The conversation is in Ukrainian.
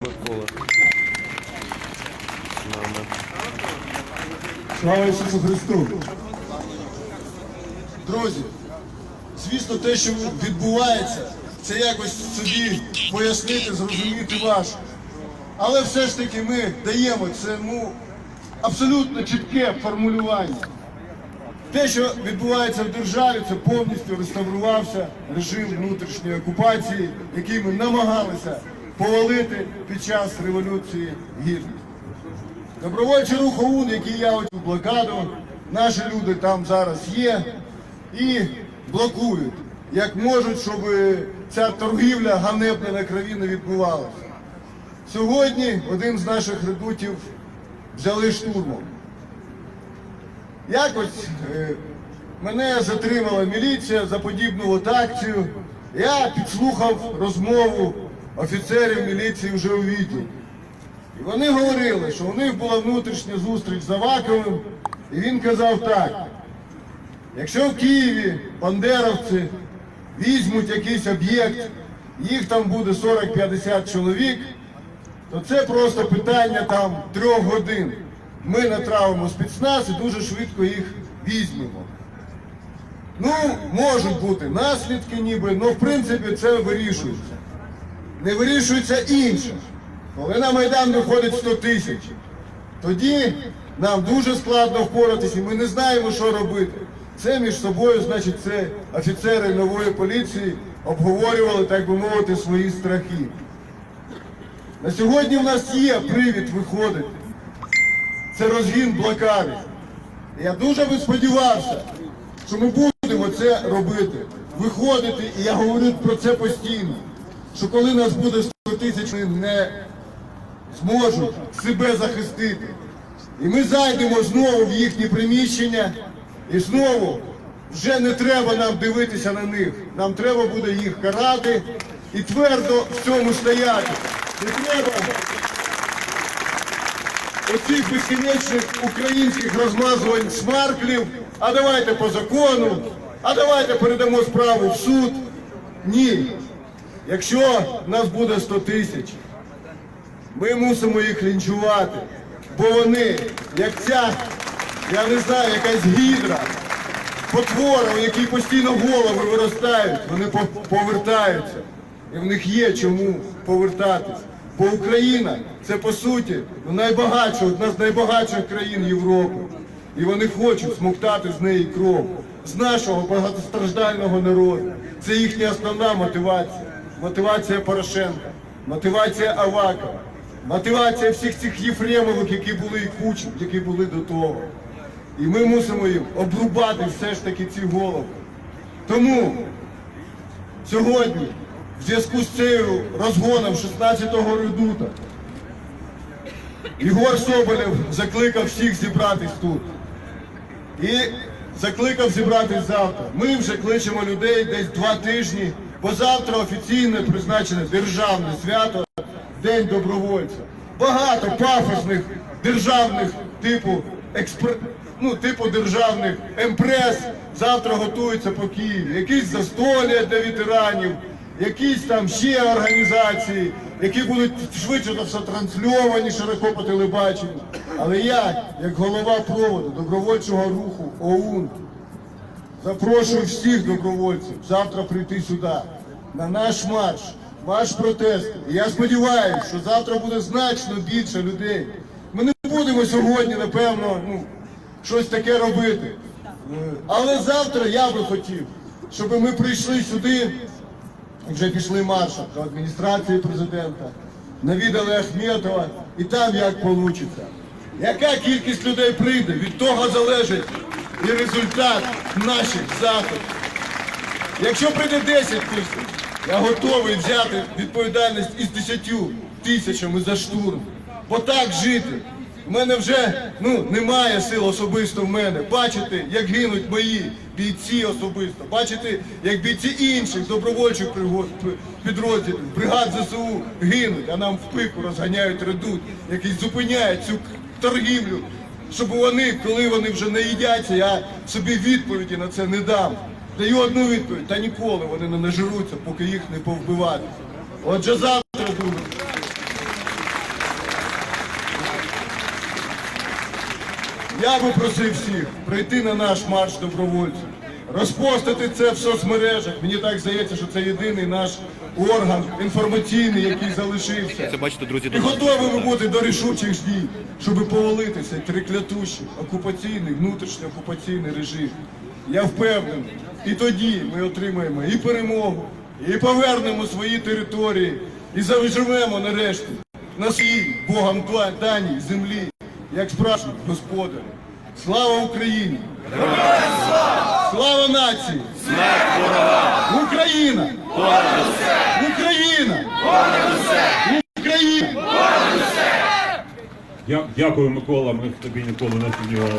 Микола. Слава Ісусу Христу! Друзі, звісно, те, що відбувається, це якось собі пояснити, зрозуміти важко. Але все ж таки ми даємо цьому абсолютно чітке формулювання. Те, що відбувається в державі, це повністю реставрувався режим внутрішньої окупації, який ми намагалися повалити під час Революції Гідності. Добровольчий рух ОУН, який явить у блокаду, наші люди там зараз є і блокують, як можуть, щоб ця торгівля ганебна на крові не відбувалася. Сьогодні один з наших редутів взяли штурмом. Якось е, мене затримала міліція за подібну акцію. Я підслухав розмову офіцерів міліції вже у відділі. І вони говорили, що у них була внутрішня зустріч з Аваковим, і він казав так: якщо в Києві бандеровці візьмуть якийсь об'єкт, їх там буде 40-50 чоловік, то це просто питання там трьох годин. Ми натравимо спецназ і дуже швидко їх візьмемо. Ну, можуть бути наслідки ніби, але в принципі це вирішується. Не вирішується інше. Коли на Майдан виходить 100 тисяч, тоді нам дуже складно впоратися, і ми не знаємо, що робити. Це між собою, значить, це офіцери нової поліції обговорювали, так би мовити, свої страхи. На сьогодні в нас є привід виходити. Це розгін блокади. Я дуже би сподівався, що ми будемо це робити, виходити, і я говорю про це постійно. Що коли нас буде 100 тисяч, ми не зможуть себе захистити. І ми зайдемо знову в їхні приміщення, і знову вже не треба нам дивитися на них. Нам треба буде їх карати і твердо в цьому стояти. Не треба оцих безкінечних українських розмазувань смарклів, а давайте по закону, а давайте передамо справу в суд. Ні. Якщо нас буде 100 тисяч, ми мусимо їх лінчувати, бо вони, як ця, я не знаю, якась гідра, потвора, у якій постійно голови виростають, вони по- повертаються. І в них є чому повертатись. Бо Україна це по суті найбагатша, одна з найбагатших країн Європи. І вони хочуть смоктати з неї кров, з нашого багатостраждального народу. Це їхня основна мотивація. Мотивація Порошенка, мотивація Авакова, мотивація всіх цих Єфремових, які були і кучу, які були до того. І ми мусимо їм обрубати все ж таки ці голови. Тому сьогодні, в зв'язку з цією розгоном 16-го редута, Ігор Соболєв закликав всіх зібратись тут. І закликав зібратись завтра. Ми вже кличемо людей десь два тижні, бо завтра офіційно призначене державне свято День добровольця. Багато пафосних державних типу експр... ну, типу державних емпрес завтра готуються по Києві. Якісь застолля для ветеранів, якісь там ще організації, які будуть швидше за все трансльовані широко по телебаченню. Але я, як голова проводу добровольчого руху ОУН, запрошую всіх добровольців завтра прийти сюди, на наш марш, марш протесту. І я сподіваюся, що завтра буде значно більше людей. Ми не будемо сьогодні, напевно, ну, щось таке робити. Е, Але завтра я би хотів, щоб ми прийшли сюди вже пішли маршем до адміністрації президента, навідали Ахметова і там як вийде. Яка кількість людей прийде, від того залежить і результат наших заходів. Якщо прийде 10 тисяч, я готовий взяти відповідальність із 10 тисячами за штурм. Бо так жити. У мене вже ну, немає сил особисто в мене. Бачити, як гинуть мої бійці особисто, бачити, як бійці інших добровольчих підрозділів, бригад ЗСУ гинуть, а нам в пику розганяють редут, який зупиняє цю торгівлю, щоб вони, коли вони вже не їдяться, я собі відповіді на це не дам. Даю одну відповідь, та ніколи вони не нажируться, поки їх не повбивати. Отже, завтра буде. Я би просив всіх прийти на наш марш добровольців, розпостити це в соцмережах. Мені так здається, що це єдиний наш орган інформаційний, який залишився. Це бачите, друзі, і готові ви бути до рішучих дій, щоб повалити цей триклятущий окупаційний внутрішньоокупаційний режим. Я впевнений, і тоді ми отримаємо і перемогу, і повернемо свої території, і заживемо нарешті на своїй Богом да- даній землі, як справжні господарі. Слава Україні! Слава нації! Україна! Україна! Україна! Дя- Дякую, Микола. Ми тобі ніколи не сумнівалися.